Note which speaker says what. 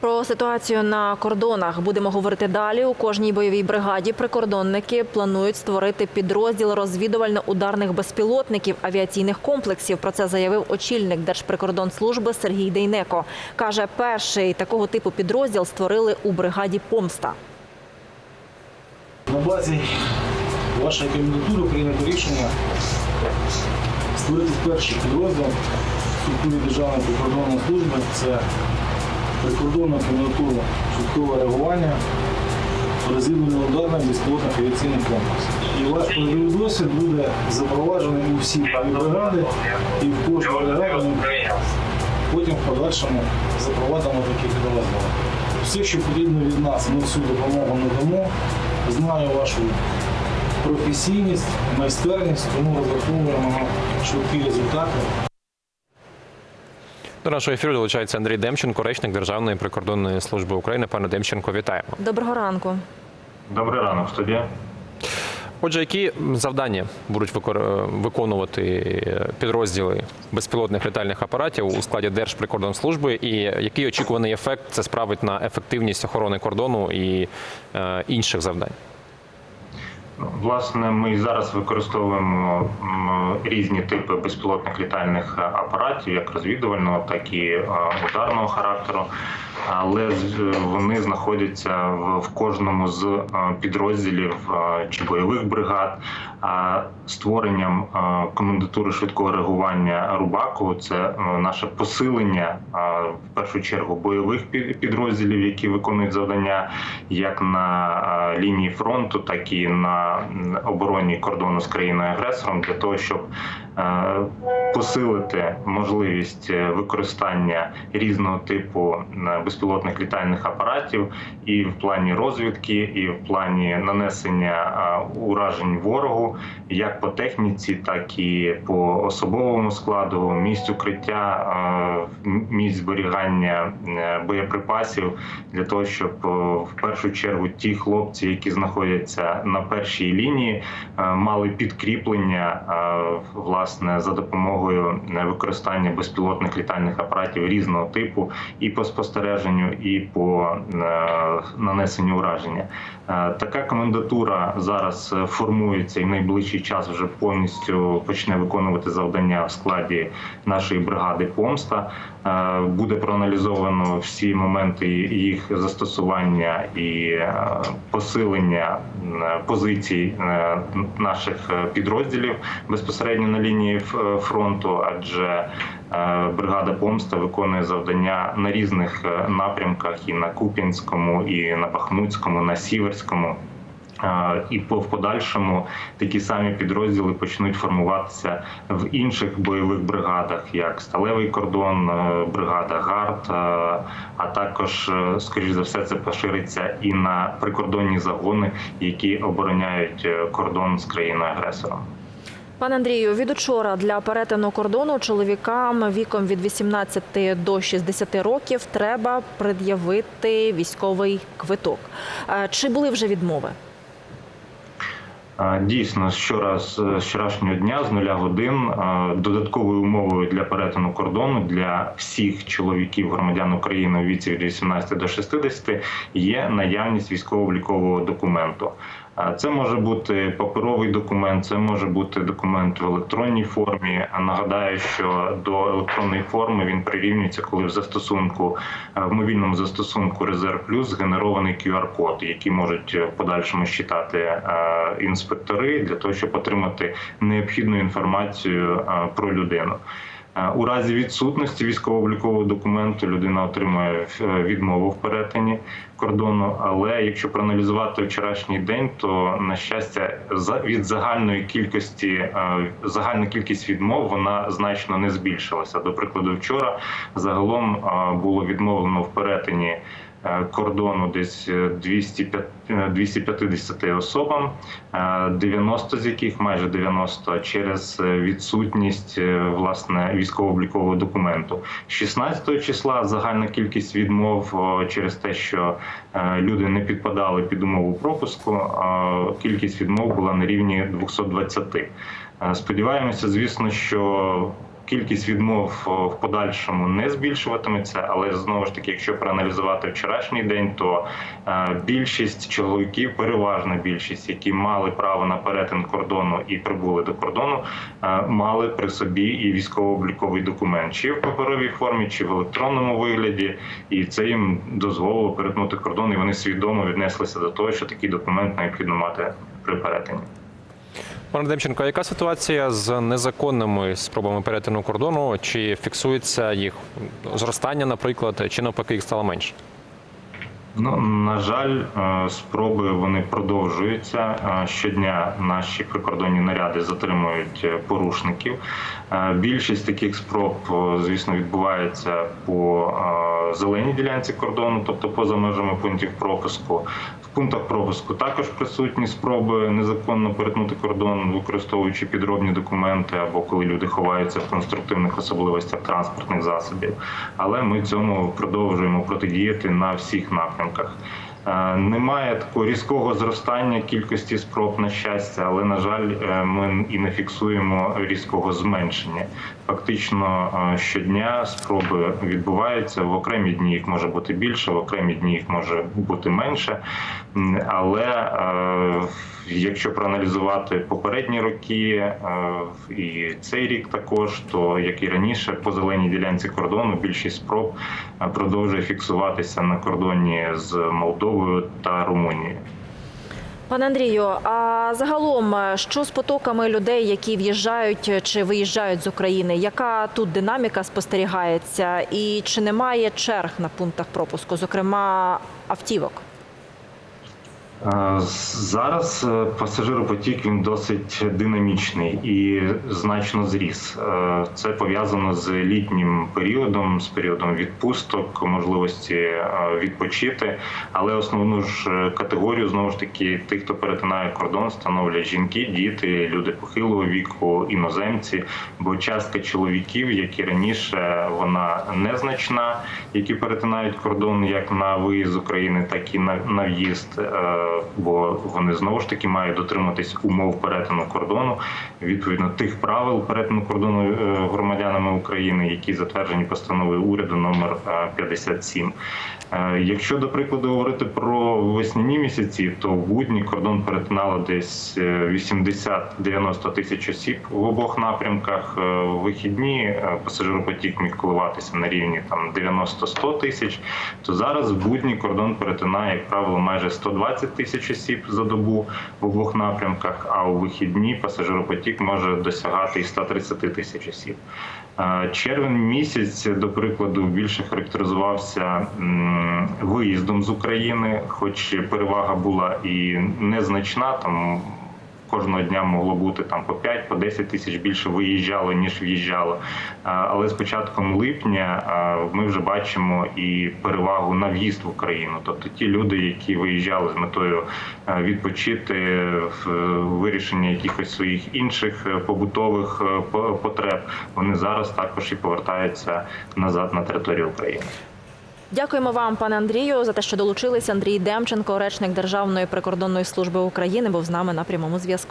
Speaker 1: Про ситуацію на кордонах будемо говорити далі. У кожній бойовій бригаді прикордонники планують створити підрозділ розвідувально-ударних безпілотників авіаційних комплексів. Про це заявив очільник Держприкордонслужби Сергій Дейнеко. каже, перший такого типу підрозділ створили у бригаді Помста.
Speaker 2: На базі вашої кандидатури прийнято рішення створити перший підрозділ структурі Державної прикордонної служби. Прикордонна кандидатура швидкого реагування розвідувально ударних безпілотних авіаційних комплексів. І ваш бойовий досвід буде запроваджений у всі бригади і в кожну бригаду потім в подальшому запровадимо такі підрозділи. Все, що потрібно від нас, ми всю допомогу надамо. Знаю вашу професійність, майстерність, тому розраховуємо на швидкі результати.
Speaker 3: До нашого ефіру долучається Андрій Демченко, речник Державної прикордонної служби України. Пане Демченко, вітаємо.
Speaker 1: Доброго ранку.
Speaker 4: Добрий ранок, студія.
Speaker 3: Отже, які завдання будуть виконувати підрозділи безпілотних літальних апаратів у складі Держприкордонслужби, і який очікуваний ефект це справить на ефективність охорони кордону і е, інших завдань?
Speaker 4: Власне, ми зараз використовуємо різні типи безпілотних літальних е, апаратів, як розвідувального, так і е, ударного характеру. Але вони знаходяться в, кожному з е, підрозділів чи бойових бригад. Створенням комендатури швидкого реагування Рубаку це наше посилення в першу чергу бойових пі- підрозділів, які виконують завдання як на лінії фронту, так і на м, обороні кордону з країною агресором, для того, щоб е, посилити можливість е, використання різного типу безпілотних літальних апаратів і в плані розвідки, і в плані нанесення уражень ворогу, як по техніці, так і по особовому складу, місць укриття, місць зберігання е, боєприпасів для того, щоб в першу чергу ті хлопці, які знаходяться на першій лінії, е, мали підкріплення е, власне за допомогою е, використання безпілотних літальних апаратів різного типу, і по спостереженню, і по нанесенню ураження. Така комендатура зараз формується і в найближчий час вже повністю почне виконувати завдання в складі нашої бригади Помста. Буде проаналізовано всі моменти їх застосування і посилення е, позицій е, наших е, підрозділів безпосередньо на лінії фронту, адже е, бригада Помста виконує завдання на різних е, напрямках і на Куп'янському, і на Бахмутському, на Сіверському. І по в подальшому такі самі підрозділи почнуть формуватися в інших бойових бригадах, як Сталевий кордон, е, бригада ГАРД, е, а також, е, скоріш за все, це пошириться і на прикордонні загони, які обороняють кордон з країною агресором.
Speaker 1: Пане Андрію, від учора для перетину кордону чоловікам віком від 18 до 60 років треба пред'явити військовий квиток. Чи були вже відмови?
Speaker 4: Е, Дійсно, щораз з вчорашнього дня з нуля годин е, додатковою умовою для перетину кордону для всіх чоловіків громадян України у віці від 18 до 60 є наявність військово-облікового документу. Е, Це може бути паперовий документ, це може бути документ в електронній формі. Нагадаю, що до електронної форми він прирівнюється, коли в застосунку е, в мобільному застосунку Резерв Плюс згенерований QR-код, який можуть в подальшому считати е, інспектори для того, щоб отримати необхідну інформацію е, про людину. Е, У разі відсутності військово-облікового документу людина отримує е, відмову в перетині кордону. Але якщо проаналізувати вчорашній день, то на щастя, від загальної кількості е, загальна кількість відмов вона значно не збільшилася. До прикладу, вчора загалом було відмовлено в перетині. Е, Кордону десь е, 205 е, 250 особам, е, 90 з яких майже 90 через е, відсутність е, власне військово-облікового документу. 16 числа загальна кількість відмов через те, що е, люди не підпадали під умову пропуску. е, Кількість відмов була на рівні 220. Е, Сподіваємося, звісно, що Кількість відмов в подальшому не збільшуватиметься, але знову ж таки, якщо проаналізувати вчорашній день, то е, більшість чоловіків, переважна більшість, які мали право на перетин кордону і прибули до кордону, е, мали при собі і військово-обліковий документ, чи в паперовій формі, чи в електронному вигляді, і це їм дозволило перетнути кордон, і вони свідомо віднеслися до того, що такий документ необхідно мати при перетині.
Speaker 3: Пане Демченко, яка ситуація з незаконними спробами перетину кордону? Чи фіксується їх зростання, наприклад, чи навпаки їх стало менше?
Speaker 4: Ну на жаль, е, спроби вони продовжуються. Е, Щодня наші прикордонні наряди затримують е, порушників. Більшість таких спроб, звісно, відбувається по зеленій ділянці кордону, тобто поза межами пунктів пропуску. В пунктах пропуску також присутні спроби незаконно перетнути кордон, використовуючи підробні документи або коли люди ховаються в конструктивних особливостях транспортних засобів. Але ми цьому продовжуємо протидіяти на всіх напрямках. Е, Немає такого різкого зростання кількості спроб на щастя, але на жаль, е, ми і не фіксуємо різкого зменшення. Фактично е, щодня спроби відбуваються. В окремі дні їх може бути більше, в окремі дні їх може бути менше. Але е, якщо проаналізувати попередні роки е, і цей рік також, то як і раніше, по зеленій ділянці кордону більшість спроб е, продовжує фіксуватися на кордоні з Молдовою та Румунією.
Speaker 1: Пане Андрію, а загалом що з потоками людей, які в'їжджають чи виїжджають з України? Яка тут динаміка спостерігається, і чи немає черг на пунктах пропуску, зокрема автівок?
Speaker 4: Е, Зараз е, пасажиропотік він досить динамічний і значно зріс. Е, Це пов'язано з літнім періодом, з періодом відпусток, можливості відпочити. Але основну ж категорію знову ж таки тих, хто перетинає кордон, становлять жінки, діти, люди похилого віку, іноземці. Бо частка чоловіків, які раніше вона незначна, які перетинають кордон як на виїзд України, так і на, на в'їзд. Е, Бо вони знову ж таки мають дотриматись умов перетину кордону, відповідно тих правил перетину кордону е, громадянами України, які затверджені постановою уряду номер е, 57. Е, Якщо до прикладу говорити про весняні місяці, то в будні кордон перетинало десь е, 80-90 тисяч осіб в обох напрямках. Е, В вихідні е, пасажиропотік міг коливатися на рівні там 90-100 тисяч. То зараз в будні кордон перетинає, як правило, майже 120 тисяч осіб за добу в обох напрямках. А у вихідні пасажиропотік може досягати і 130 тисяч осіб. Червень місяць, до прикладу, більше характеризувався виїздом з України, хоч перевага була і незначна. Там кожного дня могло бути там по 5 по 10 тисяч більше виїжджало ніж в'їжджало. Але з початком липня ми вже бачимо і перевагу на в'їзд в Україну. Тобто ті люди, які виїжджали з метою відпочити в вирішення якихось своїх інших е, побутових е, потреб, вони зараз також і повертаються назад на територію України.
Speaker 1: Дякуємо вам, пане Андрію, за те, що долучилися. Андрій Демченко, речник Державної прикордонної служби України, був з нами на прямому зв'язку.